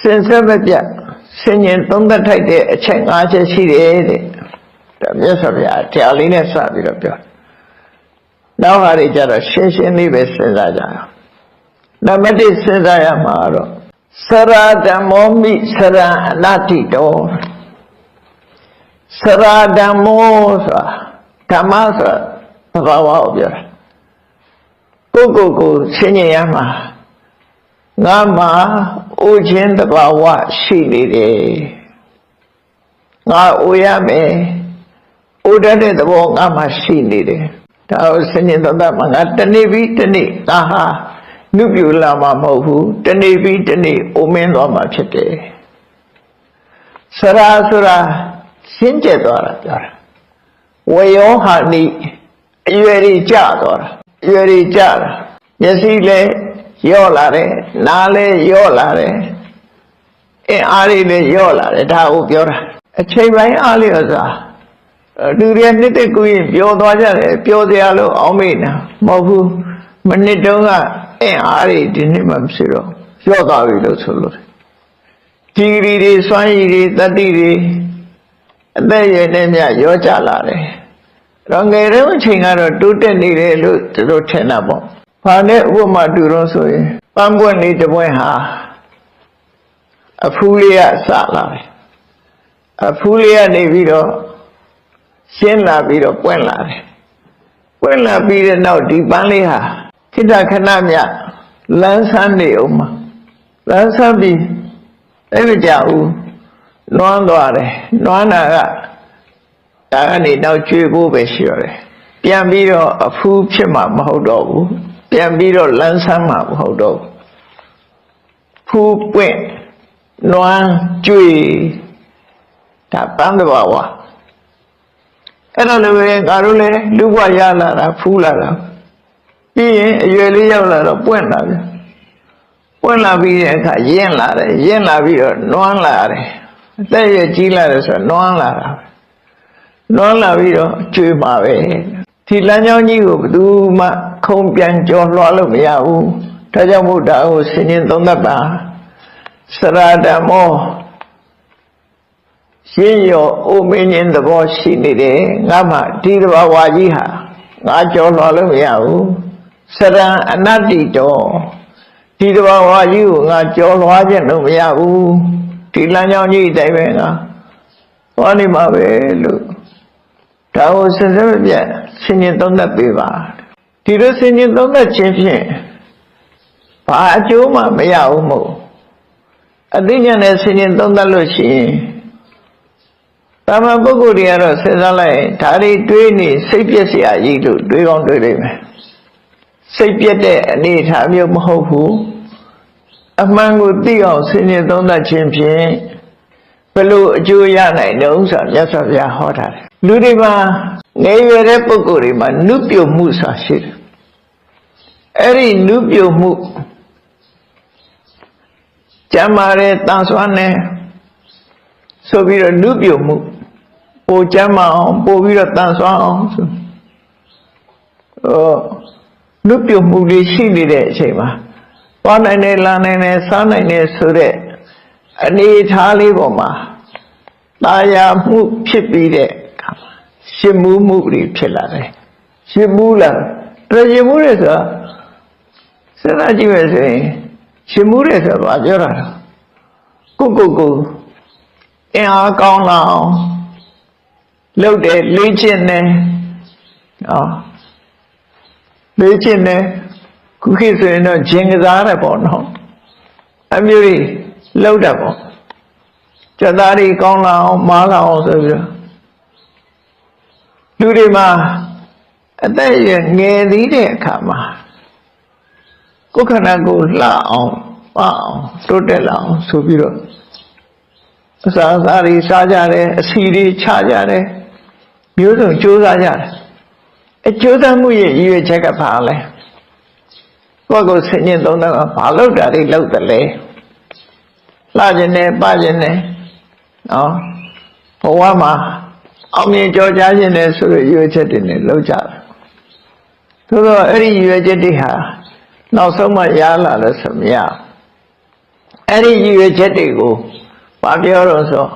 စင်ဆက်မပြတ်ဆင်ញင်သုံးသက်ထိုက်တဲ့အချက်၅ချက်ရှိတယ်တဲ့ဒါမြတ်စွာဘုရားတရားလေးနဲ့စပြီးတော့ပြောနောက်ဟာတွေကြတော့ရှင်းရှင်းလေးပဲစဉ်းစားကြအောင်နံပါတ်1စဉ်းစားရမှာတော့စရာဓမ္မောမိစရံအနတ္တိတောစရာဓမ္မောဆိုတာဓမ္မဆိုတာသဘာဝကိုပြောတာကိုယ့်ကိုယ်ကိုဆင်ញင်ရမှာ ငါမှာအိုခြင်းတဘာဝရှိနေတယ်ငါအိုရမယ်အိုတတ်တဲ့သဘောငါမှာရှိနေတယ်ဒါကိုဆင်ញင်တော့မှာငါတနေ့ပြီးတနေ့ငါဟာနုပြူလာမှာမဟုတ်ဘူးတနေ့ပြီးတနေ့အိုမင်းသွားမှာဖြစ်တယ်စရာဆိုတာရှင်းကျက်သွားတာပြောတာဝယောဟာနိအရွယ်ကြီးကြသွားတာအရွယ်ကြီးကြတာမျက်စိလည်း ယော့လာတယ်နားလည်းယော့လာတယ်အင်းအားလေးလည်းယော့လာတယ်ဒါကိုပြောတာအချိန်ပိုင်းအားလေးဥစားလူတွေနှစ်သက်ကူရင်ပျော်သွားကြတယ်ပျော်စရာလို့အောင်းမိတာမဟုတ်ဘူးမနစ်တုန်းကအင်းအားလေးဒီနေ့မှမရှိတော့ယော့သွားပြီလို့ဆိုလို့ဒီဂရီတွေစွမ်းရည်တွေတတ္တိတွေအသက်ရည်နဲ့မြရောကြလာတယ်တော့ငယ်တုန်းအချိန်ကတော့တိုးတက်နေတယ်လို့သူတို့ထင်တာပေါ့။ ဘာနဲ့ဥပမာတူတော့ဆိုရင်ပန်းပွင့်လေးတစ်ပွင့်ဟာအဖူးလေးကစလာတယ်။အဖူးလေးကနေပြီးတော့ရှင်းလာပြီးတော့ပွင့်လာတယ်။ပွင့်လာပြီးတဲ့နောက်ဒီပန်းလေးဟာခိတခဏမြလန်းဆန်းနေအောင်မှာလန်းဆန်းပြီးအဲ့မကြဘူးလွမ်းသွားတယ်။လွမ်းတာကဒါကနေနောက်ကျွေးဖို့ပဲရှိရတယ်။ပြန်ပြီးတော့အဖူးဖြစ်မှာမဟုတ်တော့ဘူး။ ပြန်ပြီးတော့လန်းဆန်းမှာမဟုတ်တော့ဘူး။ဖူးပွင့်နွမ်းကျွေးဒါပန်းတော်ဝါအဲ့တော့လည်းပဲငါတို့လည်းလူ့ဘဝရလာတာဖူးလာတာပြီးရင်အရွယ်လေးရောက်လာတော့ပွင့်လာပြီပွင့်လာပြီးတဲ့အခါရင့်လာတယ်ရင့်လာပြီးတော့နွမ်းလာတယ်အသက်ရကြီးလာတယ်ဆိုတော့နွမ်းလာတာပဲလွန်လာပြီးတော့ကျွေးပါပဲဒီလမ်းကြောင်းကြီးကိုဘယ်သူမှ ခုံပြန်ကြော်လွှားလို့မရဘူးဒါကြောင့်မို့ဒါကိုဆင်ញင်သုံးသပ်ပါစရာဓမ္မောရှင်းရောအိုမင်းင်းသဘောရှိနေတယ်ငါမှဒီတဘာဝကြီးဟာငါကြော်လွှားလို့မရဘူးစရံအနတ္တိတောဒီတဘာဝကြီးကိုငါကြော်လွှားခြင်းလို့မရဘူးဒီလမ်းကြောင်းကြီးအတိုင်းပဲငါဟောနေမှာပဲလို့ဒါကိုစဉ်ဆက်မပြတ်ဆင်ញင်သုံးသပ်ပေးပါ ဒီလိုဆင်ခြင်သုံးသပ်ခြင်းဖြင့်ဘာအကျိုးမှမရဘူးမဟုတ်အသိဉာဏ်နဲ့ဆင်ခြင်သုံးသပ်လို့ရှိရင်တာမန်ပုဂ္ဂိုလ်တွေကတော့စဉ်းစားလိုက်ဒါတွေတွေးနေစိတ်ပြက်စရာကြီးလို့တွေးကောင်းတွေးလိမ့်မယ်စိတ်ပြက်တဲ့အနေအထားမျိုးမဟုတ်ဘူးအမှန်ကိုသိအောင်ဆင်ခြင်သုံးသပ်ခြင်းဖြင့်ဘလို့အကျိုးရနိုင်တော့ဆိုမြတ်စွာဘုရားဟောတာလူတွေမှာနေရတဲ့ပုဂ္ဂိုလ်တွေမှာနုပြုတ်မှုဆိုရှိတယ် အဲ့ဒီနုပြုတ်မှုကျမ်းမာတဲ့တန်ဆွမ်းတဲ့ဆိုပြီးတော့နုပြုတ်မှုပိုကျမ်းမာအောင်ပိုပြီးတော့တန်ဆွမ်းအောင်ဆိုဟောနုပြုတ်မှုတွေရှိနေတဲ့အချိန်မှာသွားနိုင်တယ်လာနိုင်တယ်စားနိုင်တယ်ဆိုတဲ့အနေထားလေးပေါ်မှာตาယာမှုဖြစ်ပြီးတဲ့အခါမှာရှင်မှုမှုတွေဖြစ်လာတယ်ရှင်မှုလာတယ်ရှင်မှုတွေဆိုတာ စဉ်းစားကြည့်မယ်ဆိုရင်ရှင်မှုတွေဆိုတာဘာပြောတာလဲကိုကိုကိုအင်အားကောင်းလာအောင်လုပ်တယ်လေ့ကျင့်တယ်နော်လေ့ကျင့်တယ်ခုခေတ်ဆိုရင်တော့ဂျင်ကစားတယ်ပေါ့နော်အမျိုးကြီးလောက်တာပေါ့ကြက်သားတွေကောင်းလာအောင်မားလာအောင်ဆိုပြီးတော့လူတွေမှာအသက်ရငယ်သေးတဲ့အခါမှာ ကိုယ်ခန္ဓာကိုယ်လှအောင်ပအောင်တိုးတက်လာအောင်ဆိုပြီးတော့အစာအစာတွေစားကြတယ်အစီတွေချကြတယ်မျိုးစုံကြိုးစားကြတယ်အကျိုးစားမှုရဲ့ရည်ရွယ်ချက်ကဘာလဲကိုယ့်ကိုယ်ဆင်ញင်သုံးတာဘာလို့တာတွေလောက်တယ်လဲလှခြင်းနဲ့ပခြင်းနဲ့နော်ဘဝမှာအောင်မြင်ကြော်ကြားခြင်းနဲ့ဆိုရရွေးချက်တွေနဲ့လောက်ကြတယ်သို့တော့အဲ့ဒီရွေးချက်တွေဟာ နောက်ဆုံးမှရလာလို့ဆိုမရအဲ့ဒီရည်ရွယ်ချက်တွေကိုဘာပြောတော့ဆို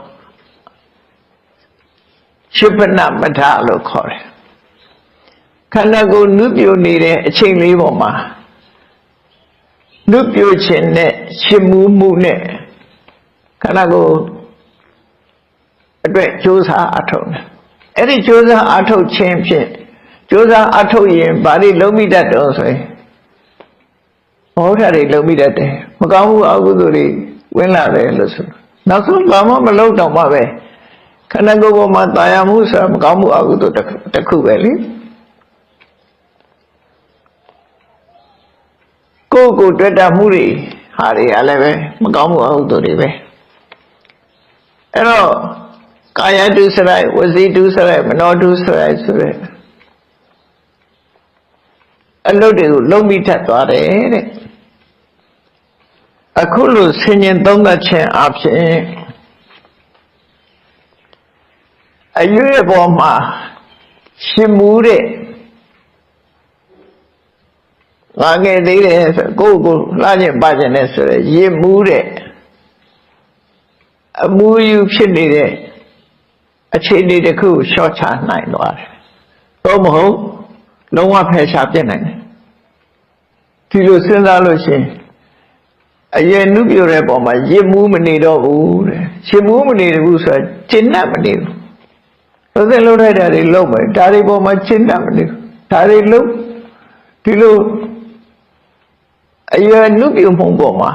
ရှုပနမထလို့ခေါ်တယ်ခန္ဓာကိုယ်နုပြိုနေတဲ့အချိန်လေးပေါ်မှာနုပြိုခြင်းနဲ့ရှင်မှုမှုနဲ့ခန္ဓာကိုယ်အတွက်ကြိုးစားအထောက်တယ်အဲ့ဒီကြိုးစားအထောက်ခြင်းဖြင့်ကြိုးစားအထောက်ရင်ဘာတွေလုံးမိတတ်တော့ဆိုရင် ဘောဓာတွေလုံးမိတတ်တယ်မကောင်းမှုအကုသိုလ်တွေဝင်လာတယ်လို့ဆိုနောက်ဆုံးဘာမှမလုပ်တော့မှပဲခန္ဓာကိုယ်ပေါ်မှာတာယာမှုဆိုတာမကောင်းမှုအကုသိုလ်တစ်ခုတစ်ခုပဲလေကိုယ်ကိုယ်တွေ့တာမှုတွေဟာတွေကလည်းပဲမကောင်းမှုအကုသိုလ်တွေပဲအဲ့တော့ကာယတုစရိုက်ဝစီတုစရိုက်မနောတုစရိုက်ဆိုတဲ့အလုပ်တွေကိုလုံးမိထက်သွားတယ်တဲ့ အခုလိုဆင်ញင်သုံးသပ်ခြင်းအပြင်အရွေပေါ်မှာရှင်မူတဲ့ငါငယ်သေးတယ်ဆိုကိုယ့်ကိုလှခြင်းပါခြင်းနဲ့ဆိုရရစ်မူတဲ့အမူအယူဖြစ်နေတဲ့အခြေအနေတစ်ခုရှော့ချနိုင်သွားတယ်။သို့မဟုတ်လုံးဝဖယ်ရှားပြစ်နိုင်တယ်။ဒီလိုစဉ်းစားလို့ရှိရင် အရင်နုပြတဲ့ပုံမှာရစ်မူးမနေတော့ဘူးတဲ့။ရစ်မူးမနေဘူးဆိုတာကျင့်တတ်မနေဘူး။သို့တဲ့လုံးထိုက်တာတွေလုံးမယ်ဒါတွေပေါ်မှာကျင့်တတ်မနေဘူး။ဒါတွေလုံးဒီလိုအရင်နုပြမှုပေါ်မှာ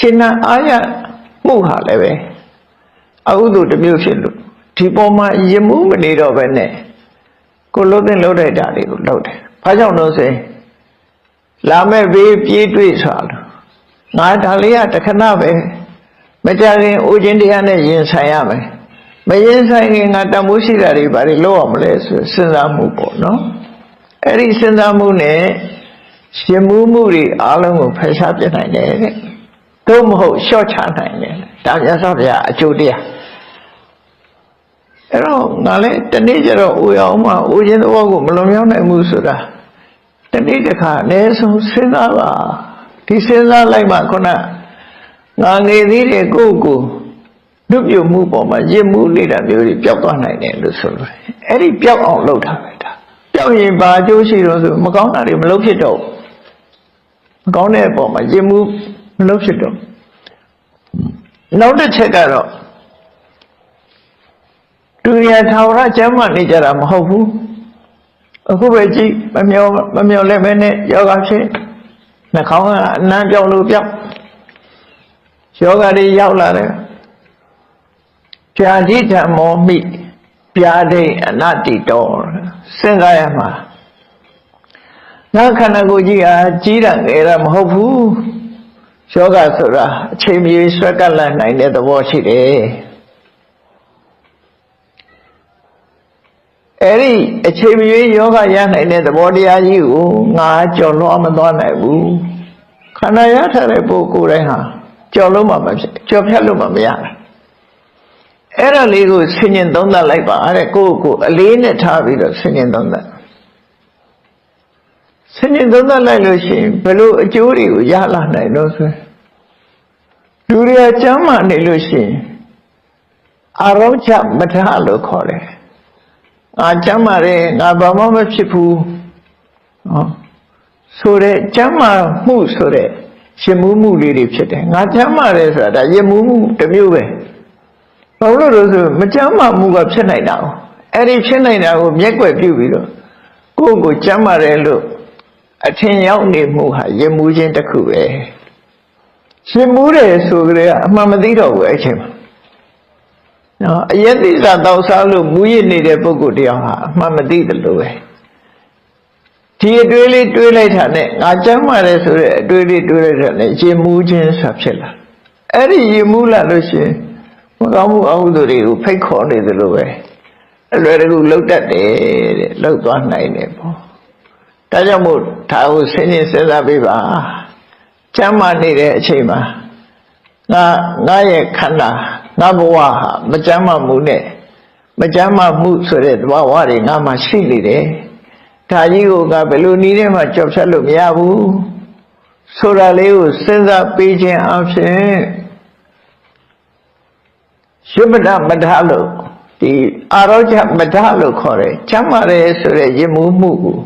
ကျင့်တတ်အားရမှုဟာလည်းပဲအဟုသူတစ်မျိုးဖြစ်လို့ဒီပေါ်မှာယမှုမနေတော့ပဲနဲ့ကိုလှုပ်တဲ့လှုပ်တဲ့ဓာတ်တွေကိုလှုပ်တယ်။ဘာကြောင့်လို့ဆိုရင်လာမဲ့ဘေးပြေးတွေ့ဆိုတာလို့ ငါဒါလေးကတခဏပဲမကြခင်အိုခြင်းတရားနဲ့ရင်ဆိုင်ရမယ်။မရင်ဆိုင်ခင်ငါတမိုးရှိတာတွေဘာတွေလုပ်ရမလဲဆိုစဉ်းစားမှုပေါ့နော်။အဲ့ဒီစဉ်းစားမှုနဲ့ရှင်မှုမှုတွေအားလုံးကိုဖယ်ရှားပြနိုင်တယ်တဲ့။သို့မဟုတ်ရှော့ချနိုင်တယ်။ဒါမြတ်စွာဘုရားအကျိုးတရားအဲ့တော့ငါလည်းတနေ့ကျတော့အိုရအောင်မှအိုခြင်းသဘောကိုမလွန်မြောက်နိုင်ဘူးဆိုတာတနေ့တစ်ခါအနည်းဆုံးစဉ်းစားပါ ဒီစဉ်းစားလိုက်မှခုနငါငယ်သေးတယ်ကိုယ့်ကိုလူပြုမှုပေါ်မှာရစ်မှုနေတာမျိုးတွေပျောက်သွားနိုင်တယ်လို့ဆိုလို့အဲ့ဒီပျောက်အောင်လုပ်ထားပဲဒါပျောက်ရင်ဘာအကျိုးရှိတော့ဆိုမကောင်းတာတွေမလုပ်ဖြစ်တော့မကောင်းတဲ့အပေါ်မှာရစ်မှုမလုပ်ဖြစ်တော့နောက်တစ်ချက်ကတော့သူရထာဝရကျမ်းမာနေကြတာမဟုတ်ဘူးအခုပဲကြည့်မမျောမမျောလည်းပဲနဲ့ယောဂဖြစ် နှာခေါင်းကအနံ့ပြောင်းလို့ပြောင်းယောဂတွေရောက်လာတယ်ပြာတိဓမ္မောမိပြာဒိအနတ္တိတောစဉ်းစားရမှာငါခန္ဓာကိုယ်ကြီးဟာကြီးတာငယ်တာမဟုတ်ဘူးယောဂဆိုတာအချိန်မြေဆွဲကပ်လိုက်နိုင်တဲ့သဘောရှိတယ် အဲ့ဒီအချိန်မြေယောဂရနိုင်တဲ့သဘောတရားကြီးကိုငါကြော်လွှားမသွားနိုင်ဘူးခန္ဓာရထားတဲ့ပုဂ္ဂိုလ်တိုင်းဟာကြော်လို့မှမဖြစ်ကြော်ဖြတ်လို့မှမရဘူးအဲ့ဒါလေးကိုဆင်ញင်သုံးသပ်လိုက်ပါတဲ့ကိုယ့်ကိုယ်အလေးနဲ့ထားပြီးတော့ဆင်ញင်သုံးသပ်ဆင်ញင်သုံးသပ်လိုက်လို့ရှိရင်ဘယ်လိုအကျိုးတွေကိုရလာနိုင်လို့ဆိုလူတွေကကျမ်းမာနေလို့ရှိရင်အာရောချမထလို့ခေါ်တယ် ငါကျမ်းမာတယ်ငါဘာမှမဖြစ်ဘူးဟောဆိုတဲ့ကျမ်းမာမှုဆိုတဲ့ရမှုမှုလေးတွေဖြစ်တယ်ငါကျမ်းမာတယ်ဆိုတာဒါရမှုမှုတစ်မျိုးပဲဘာလို့လို့ဆိုမကျမ်းမာမှုကဖြစ်နိုင်တာအဲ့ဒီဖြစ်နိုင်တာကိုမျက်ကွယ်ပြုပြီးတော့ကိုယ့်ကိုကျမ်းမာတယ်လို့အထင်ရောက်နေမှုဟာရမှုချင်းတစ်ခုပဲရှင်မှုတယ်ဆိုကြတဲ့အမှန်မသိတော့ဘူးအဲ့ချိန်မှာ နော်အယက်တိစာတောက်စားလို့မူရစ်နေတဲ့ပုဂ္ဂိုလ်တယောက်ဟာအမှန်မသိတယ်လို့ပဲဒီအတွေးလေးတွေးလိုက်တာနဲ့ငါကျမ်းမာတယ်ဆိုတဲ့အတွေးလေးတွေးလိုက်တာနဲ့ရင်မူးခြင်းဆိုဖြစ်လာအဲ့ဒီရင်မူးလာလို့ရှိရင်မကောင်းမှုအဟုသူတွေကိုဖိတ်ခေါ်နေသလိုပဲအလွယ်တကူလှုပ်တတ်တယ်တဲ့လှုပ်သွားနိုင်တယ်ပေါ့ဒါကြောင့်မို့ဒါကိုဆင်းရဲစဉ်းစားပေးပါကျမ်းမာနေတဲ့အချိန်မှာငါငါရဲ့ခန္ဓာ ငါဘဝဟာမကြမ်းမမှုနဲ့မကြမ်းမမှုဆိုတဲ့သဘာဝတွေငါမှရှိနေတယ်ဒါကြီးကိုကဘယ်လိုနည်းနဲ့မှကြောက်ဖြတ်လို့မရဘူးဆိုတာလေးကိုစဉ်းစားပေးခြင်းအပြင်ရှုမတမထလို့ဒီအာရောချမထလို့ခေါ်တယ်ချမ်းသာတယ်ဆိုတဲ့ယဉ်မှုမှုကို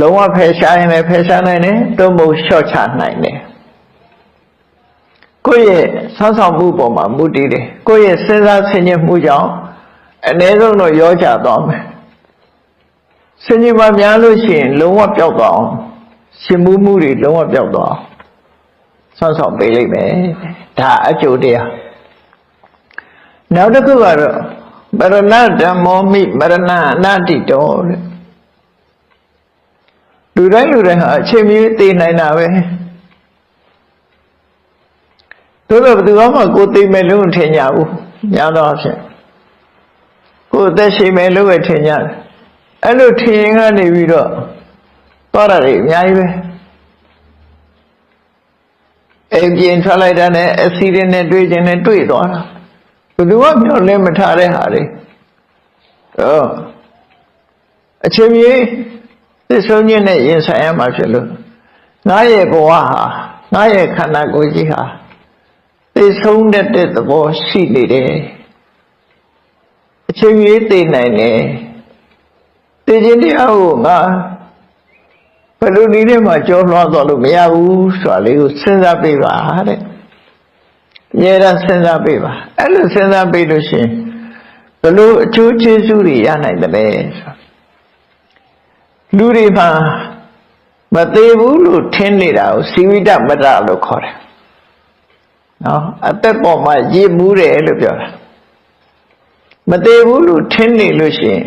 လုံးဝဖယ်ရှားရင်လည်းဖယ်ရှားနိုင်တယ်တော့မဟုတ်လျှော့ချနိုင်တယ် ကိုယ့်ရဲ့ဆောင်းဆောင်မှုပေါ်မှာမူတည်တယ်ကိုယ့်ရဲ့စဉ်းစားဆင်ခြင်မှုကြောင့်အ ਨੇ ဆုံးတော့ရောချသွားမယ်ဆင်ခြင်ပါများလို့ရှိရင် လုံးဝပျောက်သွားအောင်ရှင်မှုမှုတွေလုံးဝပျောက်သွားအောင်ဆောင်းဆောင်ပေးလိုက်မယ်ဒါအကျိုးတရားနောက်တစ်ခုကတော့မရဏဓမ္မောမိမရဏအနတ္တိတောတဲ့လူတိုင်းလူတိုင်းဟာအချိန်မီသိနိုင်တာပဲ သို့တော့ဘယ်သူမှကိုယ်သိမယ်လို့မထင်ကြဘူးညာတော့အဖြစ်ကိုယ်အသက်ရှိမယ်လို့ပဲထင်ကြတယ်အဲ့လိုထင်ရင်ကနေပြီးတော့သွားတာတွေအများကြီးပဲအိမ်ပြင်ထွက်လိုက်တာနဲ့အက်ဆီဒင့်နဲ့တွေ့ခြင်းနဲ့တွေ့သွားတာဘယ်သူမှမျှော်လင့်မထားတဲ့ဟာတွေဟောအချိန်ကြီးသစ္ဆုံးခြင်းနဲ့ရင်ဆိုင်ရမှာဖြစ်လို့ငါရဲ့ဘဝဟာငါရဲ့ခန္ဓာကိုယ်ကြီးဟာ သိဆုံးတဲ့တဲ့သဘောရှိနေတယ်အချိန်ကြီးသိနိုင်တယ်သိခြင်းတရားကိုငါဘယ်လိုနည်းနဲ့မှကြောလွှားသွားလို့မရဘူးဆိုတာလေးကိုစဉ်းစားပေးပါတဲ့အများအားစဉ်းစားပေးပါအဲ့လိုစဉ်းစားပေးလို့ရှိရင်ဘယ်လိုအကျိုးကျေးဇူးတွေရနိုင်တယ်လဲဆိုလူတွေမှာမသေးဘူးလို့ထင်နေတာကိုစီဝိတမတ္တလို့ခေါ်တယ် နော်အသက်ပေါ်မှာရည်မူးတယ်လို့ပြောတာမသေးဘူးလို့ထင်နေလို့ရှိရင်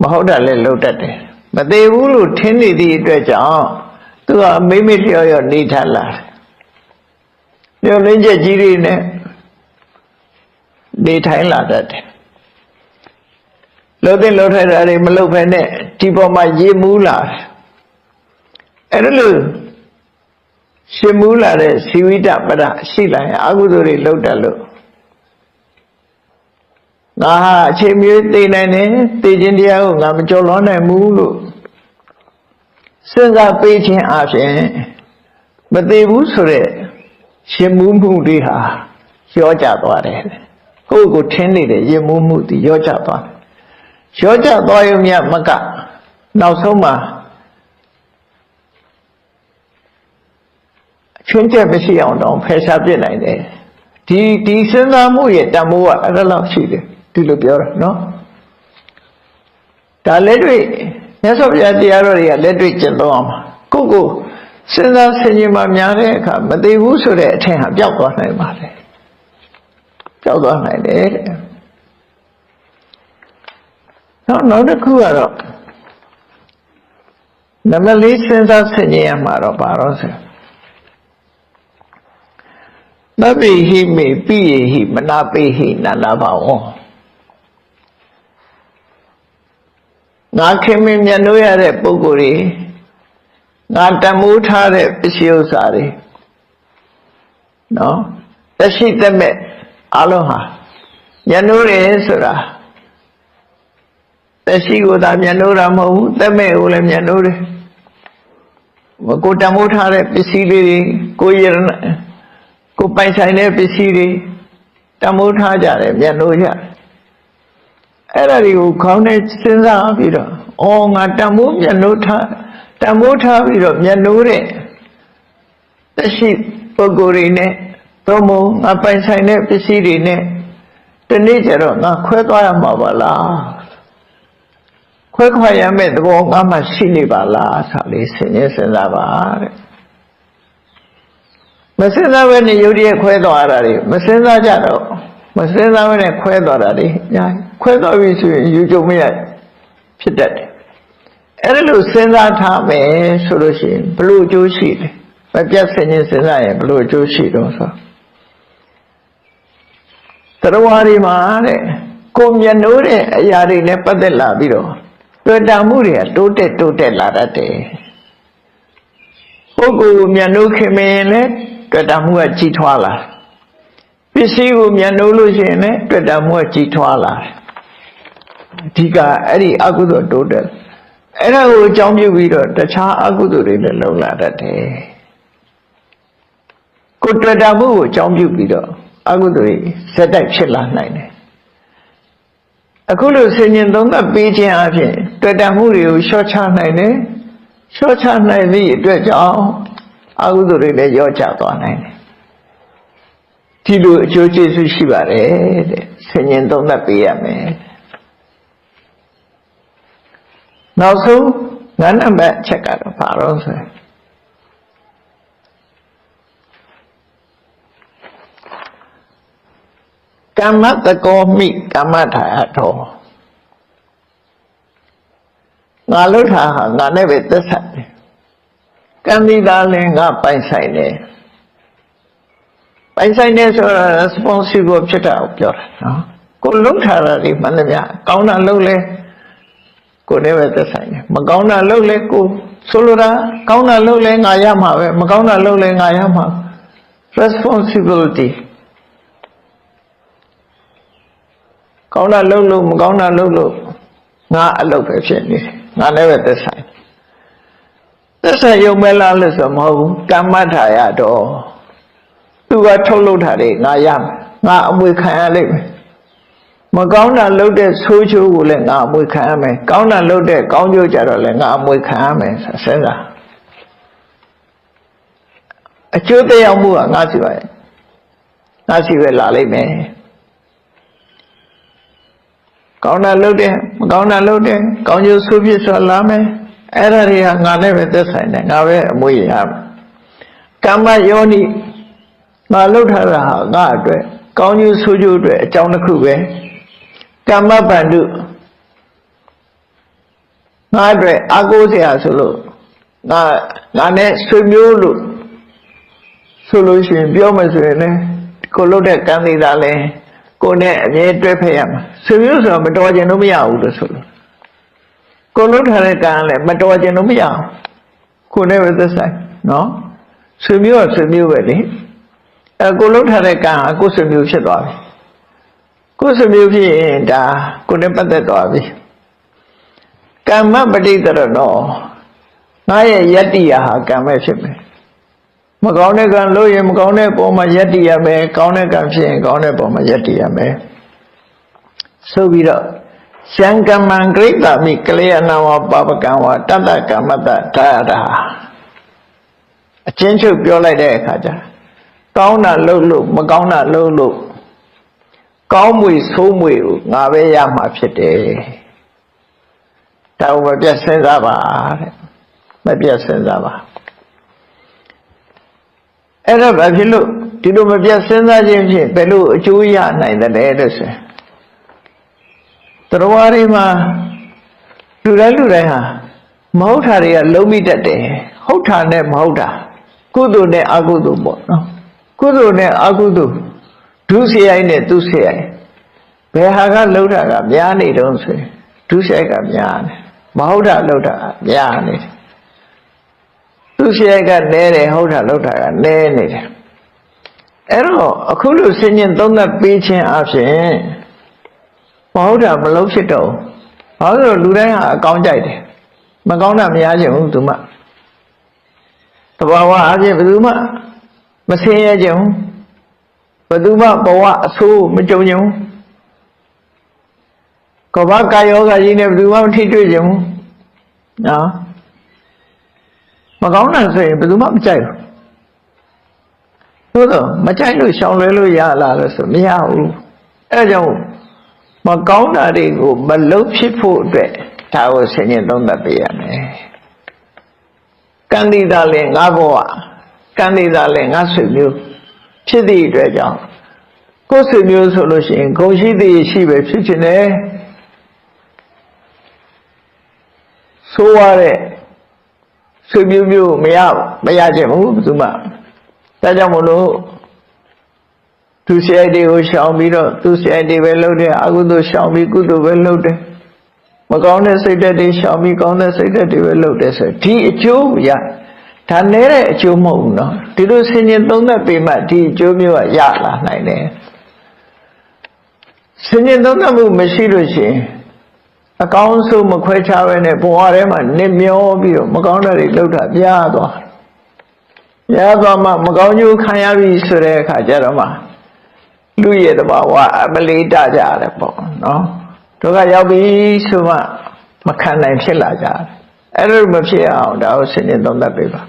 မဟုတ်တာလည်းလှုပ်တတ်တယ်မသေးဘူးလို့ထင်နေသည့်အတွက်ကြောင့်သူကမိမိလျော့လျော့နေထလာတယ်ညှို့လင်းချက်ကြီးတွေနဲ့နေထိုင်လာတတ်တယ်လှုပ်တဲ့လှုပ်ထိုက်တာတွေမလှုပ်ဖ ೇನೆ ဒီပေါ်မှာရေမူးလာတယ်အဲ့ဒါလို့ ရှင်မူးလာတဲ့စီဝိတပဒရှိလာရင်အကုသိုလ်တွေလှုပ်တတ်လို့ငါဟာအချိန်မျိုးသိနိုင်တယ်သိခြင်းတရားကိုငါမကြော်လွှမ်းနိုင်ဘူးလို့စဉ်းစားပေးခြင်းအပြင်မသိဘူးဆိုတဲ့ရှင်မှုမှုတွေဟာရောကြသွားတယ်ကိုယ့်ကိုထင်းနေတဲ့ရင်မှုမှုတွေရောကြသွားတယ်ရောကြသွားရုံမြမကနောက်ဆုံးမှာ ချွင်းချက်မရှိအောင်တော့ဖယ်ရှားပြစ်နိုင်တယ်ဒီဒီစဉ်းစားမှုရဲ့တန်ဖိုးကအဲ့ဒါလောက်ရှိတယ်ဒီလိုပြောတာနော်ဒါလက်တွေ့မြတ်စွာဘုရားတရားတော်တွေကလက်တွေ့ကျင့်သုံးအောင်ကိုကိုစဉ်းစားဆင်ခြင်မှများတဲ့အခါမသိဘူးဆိုတဲ့အထင်ဟာပျောက်သွားနိုင်ပါလေပျောက်သွားနိုင်တယ်တဲ့နောက်နောက်တစ်ခုကတော့နမလေးစဉ်းစားဆင်ခြင်ရမှာတော့ဘာလို့ဆို သဗ္ဗိဟိမေပိယေဟိမနာပိဟိနာနာဘာဝံငါခင်မင်မြတ်လို့ရတဲ့ပုဂ္ဂိုလ်တွေငါတမိုးထားတဲ့ပစ္စည်းဥစ္စာတွေနော်တရှိတမဲ့အလုံးဟာမြတ်လို့တယ်ဆိုတာတရှိကိုသာမြတ်လို့တာမဟုတ်ဘူးတမဲ့ကိုလည်းမြတ်လို့တယ်ကိုတမိုးထားတဲ့ပစ္စည်းလေးတွေကိုရ ကိုပိုင်ဆိုင်တဲ့ပစ္စည်းတွေတမိုးထားကြတယ်မြတ်လို့ကြတယ်အဲ့ဒါတွေကိုခေါင်းနဲ့စဉ်းစားပြီးတော့အော်ငါတမိုးမြတ်လို့ထားတမိုးထားပြီးတော့မြတ်လို့တဲ့တရှိပုဂ္ဂိုလ်တွေနဲ့သို့မဟုတ်ငါပိုင်ဆိုင်တဲ့ပစ္စည်းတွေနဲ့တနေ့ကျတော့ငါခွဲသွားရမှာပါလားခွဲခွာရမယ့်သဘောငါမှရှိနေပါလားဆိုလေးစဉ်းရစဉ်းစားပါတဲ့ မစဉ်းစားဘဲနဲ့ယုတ်တည်းခွဲသွားတာတွေမစဉ်းစားကြတော့မစဉ်းစားဘဲနဲ့ခွဲသွားတာတွေညာခွဲသွားပြီဆိုရင်ယူကြုံမရဖြစ်တတ်တယ်အဲ့ဒါလို့စဉ်းစားထားမယ်ဆိုလို့ရှိရင်ဘလို့အကျိုးရှိလဲမပြတ်စင်ရင်စဉ်းစားရင်ဘလို့အကျိုးရှိတော့ဆိုတရားဝါဒီမှာတဲ့ကိုမျက်နှိုးတဲ့အရာတွေနဲ့ပတ်သက်လာပြီးတော့တွေ့တာမှုတွေကတိုးတက်တိုးတက်လာတတ်တယ်ပုဂ္ဂိုလ်ကိုမျက်နှိုးခင်မရင်လည်း တွေ့တာမှုကကြီးထွားလာပစ္စည်းကိုမျက်နှိုးလို့ရှိရင်လည်းတွေ့တာမှုကကြီးထွားလာအဓိကအဲ့ဒီအကုသိုလ်တိုးတက်အဲ့ဒါကိုအကြောင်းပြုပြီးတော့တခြားအကုသိုလ်တွေလည်းလုံလာတတ်တယ်ကိုတွေ့တာမှုကိုအကြောင်းပြုပြီးတော့အကုသိုလ်တွေစက်တိုက်ဖြစ်လာနိုင်တယ်အခုလိုဆင်ញင်သုံးသပ်ပေးခြင်းအပြင်တွေ့တမှုတွေကိုလျှော့ချနိုင်တယ်လျှော့ချနိုင်သည့်အတွက်ကြောင့် အကုသိုလ်တွေလည်းရော့ချသွားနိုင်တယ်ဒီလိုအကျိုးကျေးဇူးရှိပါတယ်တဲ့ဆင်ញင်သုံးသပ်ပေးရမယ်နောက်ဆုံးငါးနံပါတ်အချက်ကတော့ဘာလို့ဆိုရင်ကမ္မတကောမိကမ္မထာယထောငါလှုပ်တာဟာငါနဲ့ပဲသက်ဆိုင်တယ် ကံဒီသားလည်းငါပိုင်ဆိုင်တယ်ပိုင်ဆိုင်တယ်ဆိုတာ responsible ဖြစ်တာကိုပြောတာနော်ကိုလှုပ်ထားတာဒီမှန်တယ်ဗျကောင်းတာလှုပ်လဲကိုနဲ့ပဲသက်ဆိုင်တယ်မကောင်းတာလှုပ်လဲကိုဆိုလိုတာကောင်းတာလှုပ်လဲငါရမှာပဲမကောင်းတာလှုပ်လဲငါရမှာ responsibility ကောင်းတာလုပ်လို့မကောင်းတာလုပ်လို့ငါအလုပ်ပဲဖြစ်နေတယ်ငါလည်းပဲသက်ဆိုင် သက်ဆိုင်ရုံပဲလားလို့ဆိုမဟုတ်ဘူးကမ္မထာရတော့သူကထုတ်လုပ်တာတွေငါရမယ်ငါအမွေခံရလိမ့်မယ်မကောင်းတာလုပ်တဲ့ဆိုးချိုးကိုလည်းငါအမွေခံရမယ်ကောင်းတာလုပ်တဲ့ကောင်းကျိုးကြတော့လည်းငါအမွေခံရမယ်စဉ်းစားအကျိုးတရားမှုကငါစီပါရဲ့ငါစီပဲလာလိမ့်မယ်ကောင်းတာလုပ်တယ်မကောင်းတာလုပ်တယ်ကောင်းကျိုးဆိုးပြစ်ဆိုလာမယ် အဲ့ဒါတွေကငါနဲ့ပဲသက်ဆိုင်တယ်ငါပဲအမွေရမယ်ကမ္မယောနိငါလှုပ်ထားတာဟာငါအတွက်ကောင်းကျိုးဆိုးကျိုးအတွက်အကြောင်းတစ်ခုပဲကမ္မပန္တုငါအတွက်အကိုးစရာဆိုလို့ငါငါနဲ့ဆွေမျိုးလို့ဆိုလို့ရှိရင်ပြောမယ်ဆိုရင်လည်းကိုလှုပ်တဲ့ကံသေးတာလဲကိုနဲ့အမြဲတွဲဖက်ရမှာဆွေမျိုးဆိုတော့မတော်ကျင်လို့မရဘူးလို့ဆိုလို့ ကိုလုံးထားတဲ့ကံလည်းမတော်ကျင်လို့မရဘူးကိုနဲ့ပဲသက်ဆိုင်နော်ဆွေမျိုးကဆွေမျိုးပဲလေအဲကိုလုံးထားတဲ့ကံဟာကိုဆွေမျိုးဖြစ်သွားပြီကိုဆွေမျိုးဖြစ်ရင်ဒါကိုနဲ့ပတ်သက်သွားပြီကမ္မပဋိတရဏောငါရဲ့ယတ္တိယဟာကံပဲဖြစ်မယ်မကောင်းတဲ့ကံလို့ရင်မကောင်းတဲ့ပုံမှာယက်တည်ရမယ်ကောင်းတဲ့ကံဖြစ်ရင်ကောင်းတဲ့ပုံမှာယက်တည်ရမယ်ဆိုပြီးတော့ ရှံကမံဂရိတမိကလျာဏဝပပကံဝတတ္တကမ္မတဒါရတာအချင်းချုပ်ပြောလိုက်တဲ့အခါကျကောင်းတာလုပ်လို့မကောင်းတာလုပ်လို့ကောင်းမွေဆိုးမွေကိုငါပဲရမှာဖြစ်တယ်ဒါကိုမပြတ်စဉ်းစားပါတဲ့မပြတ်စဉ်းစားပါအဲ့တော့ဘာဖြစ်လို့ဒီလိုမပြတ်စဉ်းစားခြင်းဖြင့်ဘယ်လိုအကျိုးရနိုင်သလဲလို့ဆိုရင် တော်ဝါရီမှာလူတိုင်းလူတိုင်းဟာမဟုတ်တာတွေကလုံးမိတတ်တယ်ဟုတ်တာနဲ့မဟုတ်တာကုသိုလ်နဲ့အကုသိုလ်ပေါ့နော်ကုသိုလ်နဲ့အကုသိုလ်ဒုစရိုက်နဲ့သူစရိုက်ဘယ်ဟာကလှုပ်တာကများနေတုံးဆိုရင်ဒုစရိုက်ကများတယ်မဟုတ်တာလှုပ်တာကများနေတယ်သူ့ရှိရိုက်ကနဲတယ်ဟုတ်တာလောက်တာကနဲနေတယ်အဲ့တော့အခုလို့ဆင်ញင်သုံးသပ်ပေးခြင်းအပြင် မဟုတ်တာမလုံးဖြစ်တော့ဘာလို့လူတိုင်းဟာအကောင်းကြိုက်တယ်မကောင်းတာမရချင်ဘူးသူမှတဘာဝအပြင်ဘယ်သူမှမဆင်းရဲကြဘူးဘယ်သူမှဘဝအဆိုးမကြုံကြဘူးကဘာကာယောဂကြီးနဲ့ဘယ်သူမှမထိတွေ့ကြဘူးနော်မကောင်းတာဆိုရင်ဘယ်သူမှမကြိုက်ဘူးသို့တော့မကြိုက်လို့ရှောင်လွဲလို့ရလားလို့ဆိုမရဘူးအဲဒါကြောင့် မကောင်းတာတွေကိုမလုံဖြစ်ဖို့အတွက်ဒါကိုဆင်ញင်သုံးသပ်ပေးရမယ်ကံဒီတာလည်းငါဘဝကံဒီတာလည်းငါဆွေမျိုးဖြစ်သည့်အတွက်ကြောင့်ကိုယ်ဆွေမျိုးဆိုလို့ရှိရင်ဂုံရှိသည်ရှိပဲဖြစ်ခြင်းနဲ့ဆိုရတဲ့ဆွေမျိုးမျိုးမရမရခြင်းဘူးဘယ်သူမှဒါကြောင့်မလို့ သူစရိုက်တွေကိုရှောင်ပြီးတော့သူစရိုက်တွေပဲလုပ်တယ်အကုသိုလ်ရှောင်ပြီးကုသိုလ်ပဲလုပ်တယ်မကောင်းတဲ့စိတ်ဓာတ်တွေရှောင်ပြီးကောင်းတဲ့စိတ်ဓာတ်တွေပဲလုပ်တယ်ဆိုဒီအကျိုးရဒါနဲတဲ့အကျိုးမဟုတ်ဘူးနော်ဒီလိုဆင်ញင်သုံးသက်ပေမှဒီအကျိုးမျိုးကရလာနိုင်တယ်ဆင်ញင်သုံးသက်မှုမရှိလို့ရှိရင်အကောင်းဆုံးမခွဲခြားပဲနဲ့ဘဝထဲမှာနစ်မျောပြီးတော့မကောင်းတာတွေလုပ်တာပြားသွားပြားသွားမှမကောင်းကျိုးခံရပြီဆိုတဲ့အခါကျတော့မှ လူရဲ့တဘာဝအမလေးတကြရတယ်ပေါ့နော်တို့ကရောက်ပြီဆိုမှမခံနိုင်ဖြစ်လာကြတယ်အဲ့လိုမဖြစ်အောင်ဒါကိုစဉ်းကျင်သုံးသပ်ပေးပါ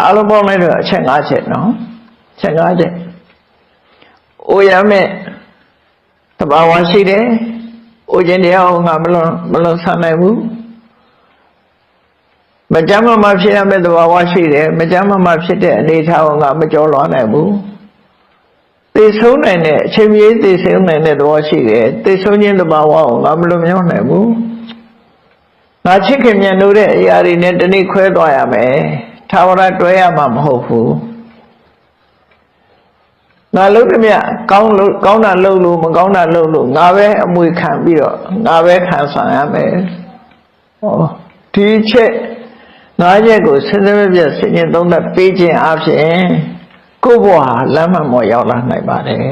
အားလုံးပေါင်းလိုက်တော့အချက်၅ချက်နော်အချက်၅ချက်အိုရမဲ့တဘာဝရှိတယ်အိုခြင်းတရားကိုငါမလွန်မလွန်ဆန်နိုင်ဘူးမကြမ်းမမဖြစ်ရမယ့်သဘာဝရှိတယ်မကြမ်းမမဖြစ်တဲ့အနေအထားကိုငါမကြောလွားနိုင်ဘူး သိဆုံးနိုင်တဲ့အချိန်ကြီးသိဆုံးနိုင်တဲ့သဘောရှိတယ်သိဆုံးခြင်းသဘာဝကိုငါမလွန်မြောက်နိုင်ဘူးငါချစ်ခင်မြတ်လို့တဲ့အရာတွေနဲ့တနည်းခွဲသွားရမယ်သာဝရတွဲရမှာမဟုတ်ဘူးငါလုပ်သည်မြကောင်းလို့ကောင်းတာလုပ်လို့မကောင်းတာလုပ်လို့ငါပဲအမွေခံပြီးတော့ငါပဲခံဆောင်ရမယ်ဟောဒီချက်ငါးချက်ကိုစဉ်းစားပြည့်စင်ရင်သုံးသပ်ပေးခြင်းအပြင် ကိုယ့်ဘဝဟာလမ်းမှန်ပေါ်ရောက်လာနိုင်ပါတယ်